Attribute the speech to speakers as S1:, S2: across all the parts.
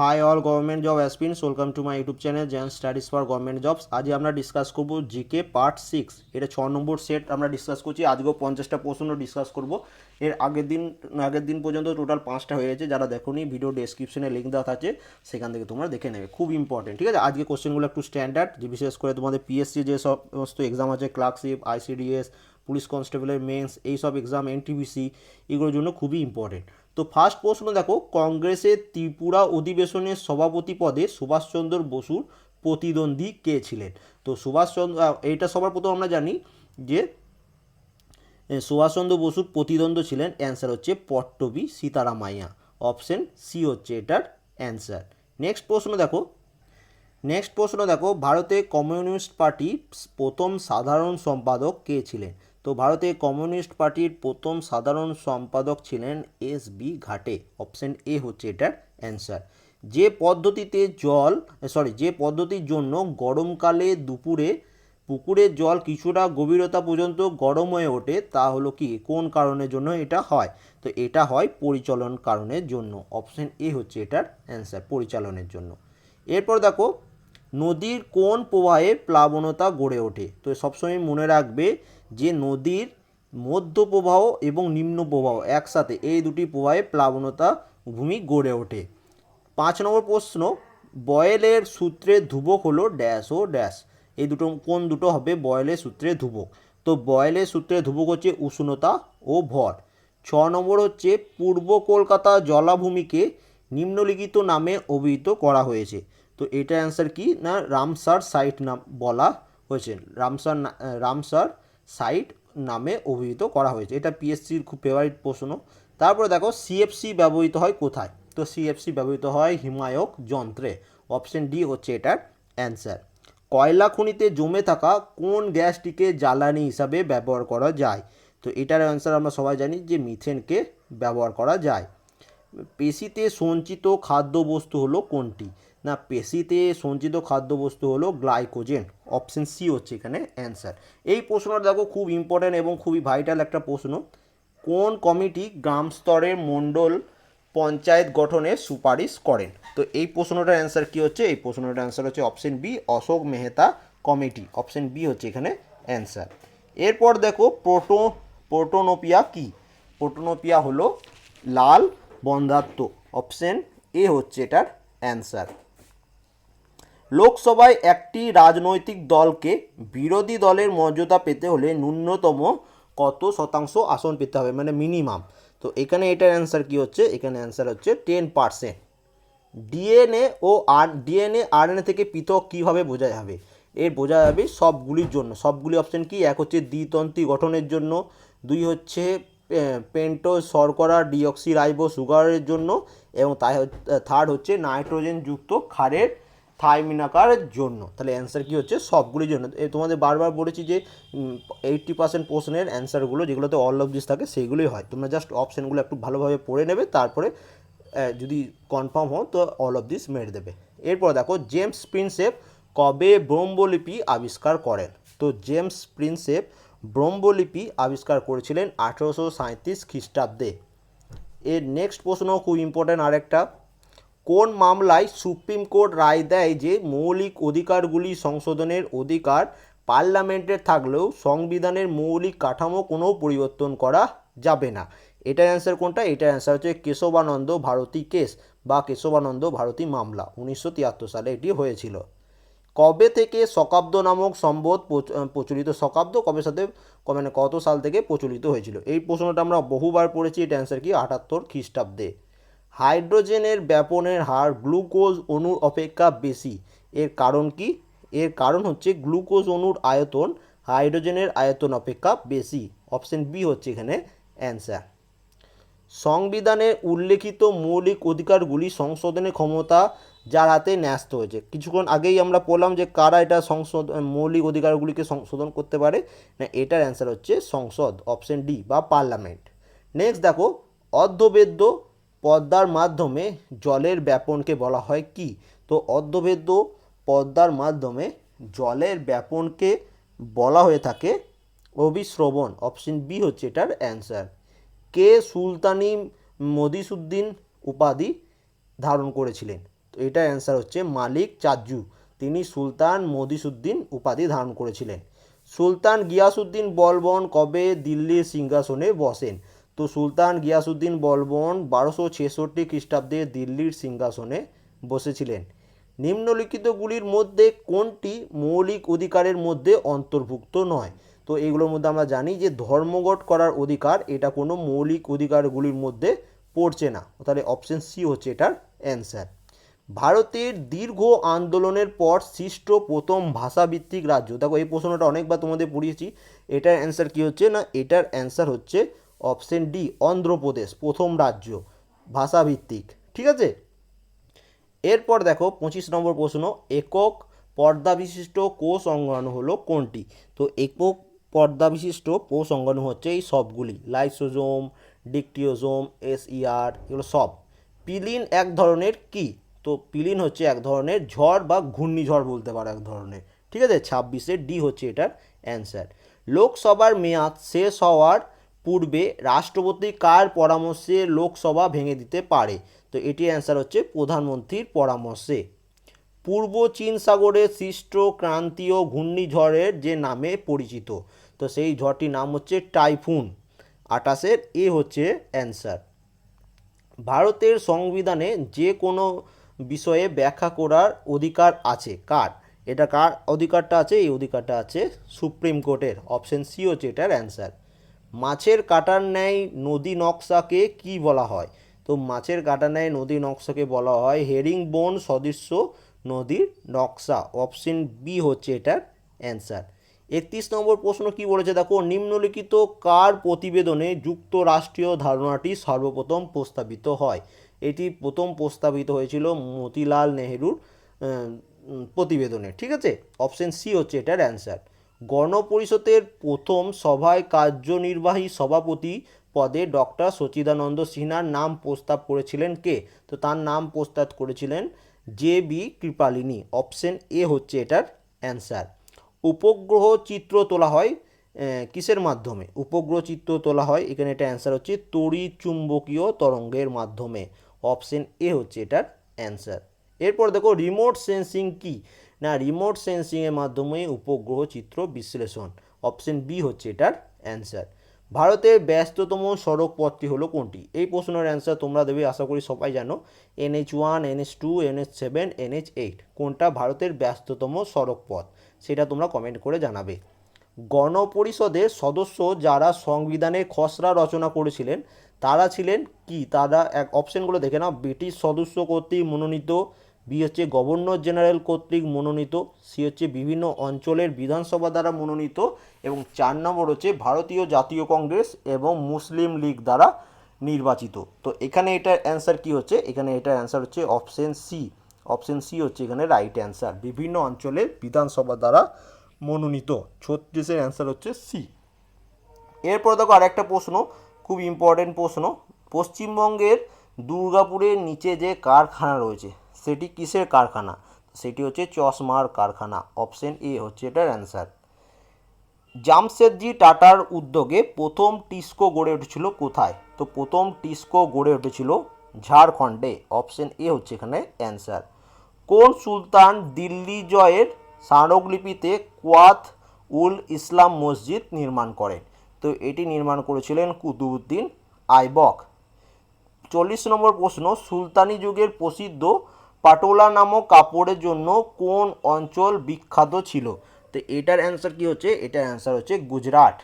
S1: Hi all government job aspirants welcome to my YouTube channel Zen studies for government jobs আজ আমরা discuss করব GK part six এটা ছ নম্বর set আমরা discuss করছি। আজকেও পঞ্চাশটা প্রশ্ন ডিসকাস করব। এর আগের দিন আগের দিন পর্যন্ত টোটাল পাঁচটা হয়ে গেছে। যারা দেখোনি ভিডিও ডেসক্রিপশনে লিঙ্ক দেওয়া আছে সেখান থেকে তোমরা দেখে নেবে। খুব ইম্পর্টেন্ট ঠিক আছে? আজকে কোশ্চেনগুলো একটু স্ট্যান্ডার্ড যে বিশেষ করে তোমাদের পিএসসি যে সমস্ত এক্সাম আছে ক্লার্কশিপ আইসিডিএস পুলিশ কনস্টেবলের মেন্স এই সব এক্সাম এনটিপিসি এগুলোর জন্য খুবই ইম্পর্টেন্ট তো ফার্স্ট প্রশ্ন দেখো কংগ্রেসের ত্রিপুরা অধিবেশনের সভাপতি পদে সুভাষচন্দ্র বসুর প্রতিদ্বন্দ্বী কে ছিলেন? তো সুভাষচন্দ্র এইটা সবার প্রথম আমরা জানি যে সুভাষচন্দ্র বসুর প্রতিদ্বন্দ্ব ছিলেন অ্যান্সার হচ্ছে পট্টবি সীতারামাইয়া। অপশন সি হচ্ছে এটার অ্যান্সার নেক্সট প্রশ্ন দেখো নেক্সট প্রশ্ন দেখো, ভারতে কমিউনিস্ট পার্টির প্রথম সাধারণ সম্পাদক কে ছিলেন? তো ভারতে কমিউনিস্ট পার্টির প্রথম সাধারণ সম্পাদক ছিলেন S B Ghate. Option A হচ্ছে এটার অ্যান্সার। যে পদ্ধতিতে জল, সরি, যে পদ্ধতির জন্য গরমকালে দুপুরে পুকুরের জল কিছুটা গভীরতা পর্যন্ত গরম হয়ে ওঠে, তা হলো কি? কোন কারণের জন্য এটা হয়? তো এটা হয় পরিচালন কারণের জন্য। অপশন এ হচ্ছে এটার অ্যান্সার, পরিচালনের জন্য। এরপর দেখো, নদীর কোন প্রবাহে প্লাবনতা গড়ে ওঠে? তো সবসময় মনে রাখবে যে নদীর মধ্য প্রবাহ এবং নিম্ন প্রবাহ একসাথে এই দুটি প্রবাহে প্লাবনতা ভূমি গড়ে ওঠে। পাঁচ নম্বর প্রশ্ন, বয়েলের সূত্রে ধ্রুবক হলো ড্যাশ ও ড্যাশ। এই দুটো, কোন দুটো হবে বয়েলের সূত্রে ধ্রুবক? তো বয়েলের সূত্রে ধ্রুবক হচ্ছে উষ্ণতা ও ভর। ছ নম্বর হচ্ছে, পূর্ব কলকাতা জলাভূমিকে নিম্নলিখিত নামে অভিহিত করা হয়েছে। তো এটার অ্যান্সার কি না, রামসার সাইট নাম বলা হয়েছে। রামসার রামসার সাইট নামে অভিহিত করা হয়েছে। এটা পিএসসির খুব ফেভারিট প্রশ্ন। তারপরে দেখো সিএফসি ব্যবহৃত হয় কোথায়? তো সিএফসি ব্যবহৃত হয় হিমায়ক যন্ত্রে। অপশন ডি হচ্ছে এটার অ্যান্সার কয়লা খনিতে জমে থাকা কোন গ্যাসটিকে জ্বালানি হিসাবে ব্যবহার করা যায়? তো এটার অ্যান্সার আমরা সবাই জানি যে মিথেনকে ব্যবহার করা যায়। পেশিতে সঞ্চিত খাদ্যবস্তু হলো কোনটি? না পেশিতে সঞ্চিত খাদ্যবস্তু হলো গ্লাইকোজেন। অপশন সি হচ্ছে এখানে অ্যান্সার। এই প্রশ্নটা দেখো খুব ইম্পর্ট্যান্ট এবং খুবই ভাইটাল একটা প্রশ্ন। কোন কমিটি গ্রাম স্তরের মণ্ডল পঞ্চায়েত গঠনের সুপারিশ করেন? তো এই প্রশ্নটার অ্যান্সার কি হচ্ছে? এই প্রশ্নটার অ্যান্সার হচ্ছে option B, Ashok Mehta committee. Option B হচ্ছে এখানে অ্যান্সার। এরপর দেখো প্রোটো, প্রোটোনোপিয়া কি? প্রোটোনোপিয়া হলো লাল বন্ধাত্ম। অপশন এ হচ্ছে এটার অ্যান্সার। লোকসভায় একটি রাজনৈতিক দলকে বিরোধী দলের মর্যাদা পেতে হলে ন্যূনতম কত শতাংশ আসন পেতে হবে? মানে মিনিমাম তো এখানে এটার অ্যান্সার কি হচ্ছে? এখানে অ্যান্সার হচ্ছে টেন পার্সেন্ট ডিএনএ ও আর ডিএনএ আরএনএ থেকে পৃথক কীভাবে বোঝা যাবে? এর বোঝা যাবে সবগুলির জন্য। সবগুলি অপশন কি? এক হচ্ছে দ্বিতন্ত্রী গঠনের জন্য, দুই হচ্ছে পেন্টো শর্করা ডিঅক্সি রাইবো সুগারের জন্য, এবং তাই থার্ড হচ্ছে নাইট্রোজেনযুক্ত ক্ষারের থাইমিনাকারের জন্য। তাহলে অ্যান্সার কী হচ্ছে? সবগুলির জন্য। তোমাদের বারবার বলেছি যে এইট্টি পার্সেন্ট প্রশ্নের অ্যান্সারগুলো যেগুলোতে অল অফ দিস থাকে, সেইগুলোই হয়। তোমরা জাস্ট অপশানগুলো একটু ভালোভাবে পড়ে নেবে, তারপরে যদি কনফার্ম হও, তো অল অফ দিস মেরে দেবে। এরপর দেখো জেমস প্রিন্সেপ কবে ব্রহ্মলিপি আবিষ্কার করেন? তো জেমস প্রিন্সেপ ব্রহ্মলিপি আবিষ্কার করেছিলেন আঠেরোশো সাঁত্রিশ খ্রিস্টাব্দে। এর নেক্সট প্রশ্ন খুব ইম্পর্ট্যান্ট আরেকটা। কোন মামলায় সুপ্রিম কোর্ট রায় দেয় যে মৌলিক অধিকারগুলি সংশোধনের অধিকার পার্লামেন্টের থাকলেও সংবিধানের মৌলিক কাঠামো কোনো পরিবর্তন করা যাবে না? এটার অ্যান্সার কোনটা? এটার অ্যান্সার হচ্ছে কেশবানন্দ ভারতী কেস বা কেশবানন্দ ভারতী মামলা, উনিশশো তিয়াত্তর সালে এটি হয়েছিল। কবে থেকে শকাব্দ নামক সম্বোধ প্রচ- প্রচলিত শকাব্দ কবে সাথে মানে কত সাল থেকে প্রচলিত হয়েছিল? এই প্রশ্নটা আমরা বহুবার পড়েছি এটা অ্যান্সার কি? আটাত্তর খ্রিস্টাব্দে। হাইড্রোজেনের ব্যাপনের হার গ্লুকোজ অণুর অপেক্ষা বেশি। এর কারণ কি? এর কারণ হচ্ছে গ্লুকোজ অণুর আয়তন হাইড্রোজেনের আয়তন অপেক্ষা বেশি। অপশন বি হচ্ছে এখানে অ্যান্সার। সংবিধানে উল্লেখিত মৌলিক অধিকারগুলি সংশোধনের ক্ষমতা যার হাতে ন্যস্ত হয়েছে। কিছুক্ষণ আগেই আমরা বললাম যে কারা এটা সংশোধ মৌলিক অধিকারগুলিকে সংশোধন করতে পারে। না, এটার অ্যান্সার হচ্ছে সংসদ, অপশন ডি বা পার্লামেন্ট। নেক্সট দেখো, অর্ধবেদ্য পদ্মার মাধ্যমে জলের ব্যাপনকে বলা হয় কি? তো অর্ধবেদ্য পদ্মার মাধ্যমে জলের ব্যাপনকে বলা হয়ে থাকে অভিশ্রবণ অপশন বি হচ্ছে এটার অ্যান্সার কে সুলতানি মদিসুদ্দিন উপাধি ধারণ করেছিলেন? তো এটার অ্যান্সার হচ্ছে মালিক চাজ্জু তিনি সুলতান মদিসুদ্দিন উপাধি ধারণ করেছিলেন। সুলতান গিয়াসুদ্দিন বলবন কবে দিল্লির সিংহাসনে বসেন? তো সুলতান গিয়াসুদ্দিন বলবন বারোশো ছেষট্টি খ্রিস্টাব্দে দিল্লির সিংহাসনে বসেছিলেন। নিম্নলিখিতগুলির মধ্যে কোনটি মৌলিক অধিকারের মধ্যে অন্তর্ভুক্ত নয়? তো এগুলোর মধ্যে আমরা জানি যে ধর্মঘট করার অধিকার, এটা কোনো মৌলিক অধিকারগুলির মধ্যে পড়ছে না। তাহলে অপশন সি হচ্ছে এটার অ্যান্সার ভারতের দীর্ঘ আন্দোলনের পর সৃষ্ট প্রথম ভাষাভিত্তিক রাজ্য। দেখো এই প্রশ্নটা অনেকবার তোমাদের পড়িয়েছি, এটার অ্যান্সার কি হচ্ছে না? এটার অ্যান্সার হচ্ছে অপশন ডি, অন্ধ্রপ্রদেশ, প্রথম রাজ্য, ভাষাভিত্তিক, ঠিক আছে? এরপর দেখো পঁচিশ নম্বর প্রশ্ন, একক পর্দা বিশিষ্ট কোষ অঙ্গাণু হলো কোনটি? তো একক পর্দা বিশিষ্ট কোষ অঙ্গাণু হচ্ছে এই সবগুলি, লাইসোজোম, ডিকটিওজোম, এসইআর, এগুলো সব। পিলিন এক ধরনের কি? তো পিলিন হচ্ছে এক ধরনের ঝড় বা ঘূর্ণিঝড় বলতে পারো এক ধরনের, ঠিক আছে? ছাব্বিশে ডি হচ্ছে এটার অ্যান্সার। লোকসভার মেয়াদ শেষ হওয়ার পূর্বে রাষ্ট্রপতি কার পরামর্শে লোকসভা ভেঙে দিতে পারে? তো এটির অ্যান্সার হচ্ছে প্রধানমন্ত্রীর পরামর্শে। পূর্ব চীন সাগরে সৃষ্ট ক্রান্তীয় ঘূর্ণিঝড়ের যে নামে পরিচিত, তো সেই ঝড়টির নাম হচ্ছে টাইফুন। আটাশের এ হচ্ছে অ্যান্সার ভারতের সংবিধানে যে কোনো বিষয়ে ব্যাখ্যা করার অধিকার আছে কার? এটা কার অধিকারটা আছে? এই অধিকারটা আছে সুপ্রিম কোর্টের। অপশন সি হচ্ছে এটার অ্যান্সার মাছের কাটার ন্যায় নদী নকশাকে কি বলা হয়? তো মাছের কাটার ন্যায় নদী নকশাকে বলা হয় হেরিং বোন সদৃশ্য নদীর নকশা। অপশন বি হচ্ছে এটার অ্যান্সার। একত্রিশ নম্বর প্রশ্ন কি বলেছে? দেখো, নিম্নলিখিত কার প্রতিবেদনে যুক্তরাষ্ট্রীয় ধারণাটি সর্বপ্রথম প্রস্তাবিত হয়। এটি প্রথম প্রস্তাবিত হয়েছিল মতিলাল নেহেরুর প্রতিবেদনে। ঠিক আছে? অপশন সি হচ্ছে এটার অ্যান্সার। গণপরিষদের প্রথম সভায় কার্যনির্বাহী সভাপতি পদে ডক্টর সচিদানন্দ সিনহার নাম প্রস্তাব করেছিলেন কে? তো তার নাম প্রস্তাব করেছিলেন J B Kripalani. Option A হচ্ছে এটার অ্যান্সার। উপগ্রহ চিত্র তোলা হয় কিসের মাধ্যমে? উপগ্রহ চিত্র তোলা হয়, এখানে এটা অ্যান্সার হচ্ছে তড়িৎ চুম্বকীয় তরঙ্গের মাধ্যমে। অপশন এ হচ্ছে এটার অ্যান্সার। এরপর দেখো, রিমোট সেন্সিং কি? না রিমোট সেন্সিংয়ের মাধ্যমে উপগ্রহ চিত্র বিশ্লেষণ। অপশন বি হচ্ছে এটার অ্যান্সার ভারতের ব্যস্ততম সড়ক পথটি হলো কোনটি? এই প্রশ্নের অ্যান্সার তোমরা দেবে, আশা করি সবাই জানো, NH one, NH two, NH seven, NH eight. কোনটা ভারতের ব্যস্ততম সড়ক পথ? সেটা তোমরা কমেন্ট করে জানাবে। গণপরিষদের সদস্য যারা সংবিধানের খসড়া রচনা করেছিলেন, তারা ছিলেন কি? তারা এক অপশনগুলো দেখে নাও। ব্রিটিশ সদস্য কর্তৃক মনোনীত বি হচ্ছে গভর্নর জেনারেল কর্তৃক মনোনীত, সি হচ্ছে বিভিন্ন অঞ্চলের বিধানসভা দ্বারা মনোনীত এবং চার নম্বর হচ্ছে ভারতীয় জাতীয় কংগ্রেস এবং মুসলিম লীগ দ্বারা নির্বাচিত। তো এখানে এটার অ্যান্সার কি হচ্ছে? এখানে এটার অ্যান্সার হচ্ছে অপশন সি। অপশন সি হচ্ছে এখানে রাইট অ্যান্সার বিভিন্ন অঞ্চলের বিধানসভা দ্বারা মনোনীত। ছত্রিশের অ্যান্সার হচ্ছে সি। এরপর দেখো আরেকটা প্রশ্ন, খুব ইম্পর্টেন্ট প্রশ্ন। পশ্চিমবঙ্গের দুর্গাপুরের নিচে যে কারখানা রয়েছে সেটি কিসের কারখানা? সেটি হচ্ছে চশমার কারখানা। অপশন এ হচ্ছে এটার অ্যান্সার। জামশেদজি টাটার উদ্যোগে প্রথম টিস্কো গড়ে উঠেছিল কোথায়? তো প্রথম টিস্কো গড়ে উঠেছিল ঝাড়খণ্ডে। অপশন এ হচ্ছে এখানে অ্যান্সার। কোন সুলতান দিল্লি জয়ের স্মারকলিপিতে কোয়াত উল ইসলাম মসজিদ নির্মাণ করেন? তো এটি নির্মাণ করেছিলেন কুতুবুদ্দিন আইবক। চল্লিশ নম্বর প্রশ্ন, সুলতানি যুগের প্রসিদ্ধ পাটোলা নামক কাপড়ের জন্য কোন অঞ্চল বিখ্যাত ছিল? তো এটার অ্যান্সার কি হচ্ছে? এটার অ্যান্সার হচ্ছে গুজরাট।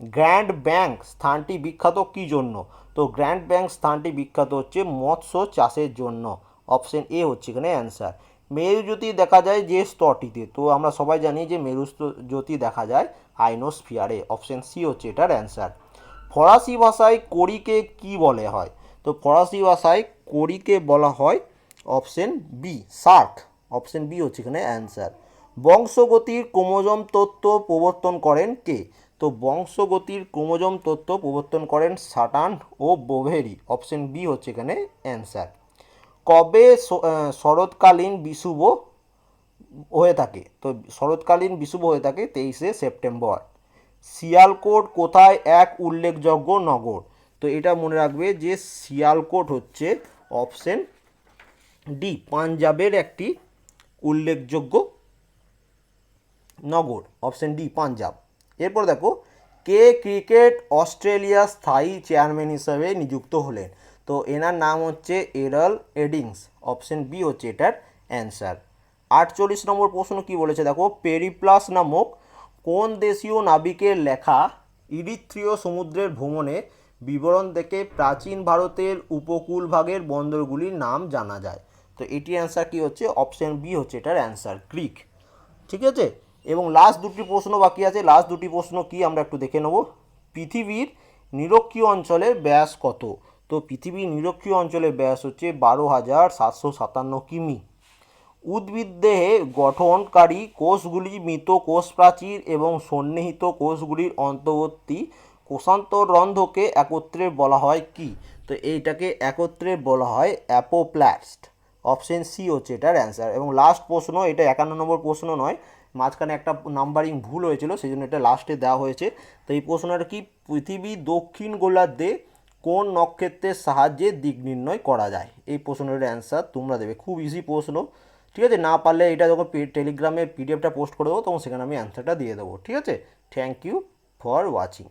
S1: গ্র্যান্ড ব্যাংক স্থানটি বিখ্যাত কী জন্য? তো গ্র্যান্ড ব্যাংক স্থানটি বিখ্যাত হচ্ছে মৎস্য চাষের জন্য। অপশন এ হচ্ছে এখানে অ্যান্সার মেরুজ্যোতি দেখা যায় যে স্তরটিতে। তো আমরা সবাই জানি যে মেরু জ্যোতি দেখা যায় আইনোস্ফিয়ারে অপশন সি হচ্ছে এটার অ্যান্সার ফরাসি ভাষায় কড়িকে কি বলে হয়? তো ফরাসি ভাষায় কড়িকে বলা হয় option B SAARC. Option B হচ্ছে এখানে অ্যান্সার। বংশগতির ক্রোমোজম তত্ত্ব প্রবর্তন করেন কে? তো বংশগতির ক্রোমোজম তত্ত্ব প্রবর্তন করেন সাটান ও বোভেরি। অপশন বি হচ্ছে এখানে অ্যান্সার। কবে শরৎকালীন বিষুব হয়ে থাকে? তো শরৎকালীন বিষুব হয়ে থাকে তেইশে সেপ্টেম্বর। শিয়ালকোট কোথায় এক উল্লেখযোগ্য নগর? তো এটা মনে রাখবে যে শিয়ালকোট হচ্ছে অপশন ডি, পাঞ্জাবের একটি উল্লেখযোগ্য নগর, অপশন ডি, পাঞ্জাব। এরপর দেখো, কে ক্রিকেট অস্ট্রেলিয়া স্থায়ী চেয়ারম্যান হিসাবে নিযুক্ত হলেন? তো এনার নাম হচ্ছে এরাল এডিংস, অপশন বি হচ্ছে এটার অ্যান্সার। আটচল্লিশ নম্বর প্রশ্ন কি বলেছে? দেখো, পেরিপ্লাস নামক কোন দেশীয় নাবিকের লেখা ইরিথ্রিয় সমুদ্রের ভ্রমণে বিবরণ থেকে প্রাচীন ভারতের উপকূলভাগের বন্দরগুলির নাম জানা যায়? তো এটি অ্যান্সার কি হচ্ছে? অপশন বি হচ্ছে এটার অ্যান্সার গ্রিক ঠিক আছে? এবং লাস্ট দুটি প্রশ্ন বাকি আছে। লাস্ট দুটি প্রশ্ন কি আমরা একটু দেখে নেব। পৃথিবীর নিরক্ষীয় অঞ্চলের ব্যাস কত? তো পৃথিবীর নিরক্ষীয় অঞ্চলের ব্যাস হচ্ছে বারো হাজার সাতশো সাতান্ন কিমি। উদ্ভিদদেহে গঠনকারী কোষগুলি মৃত কোষ প্রাচীর এবং সন্নিহিত কোষগুলির অন্তর্বর্তী কোষান্তরন্ধ্রকে একত্রে বলা হয় কি? তো এইটাকে একত্রে বলা হয় অ্যাপোপ্লাস্ট। অপশন সি হচ্ছে এটার অ্যান্সার। এবং লাস্ট প্রশ্ন, এটা একান্ন নম্বর প্রশ্ন নয়, মাঝখানে একটা নাম্বারিং ভুল হয়েছিল সেই জন্য এটা লাস্টে দেওয়া হয়েছে। তো এই প্রশ্নটা কি, পৃথিবী দক্ষিণ গোলার্ধে কোন নক্ষত্রের সাহায্যে দিক নির্ণয় করা যায়? এই প্রশ্নের অ্যান্সার তোমরা দেবে, খুব ইজি প্রশ্ন। ঠিক আছে, না পারলে এটা যখন টেলিগ্রামে পিডিএফটা পোস্ট করে দেবো, তখন সেখানে আমি অ্যান্সারটা দিয়ে দেবো। ঠিক আছে থ্যাংক ইউ ফর ওয়াচিং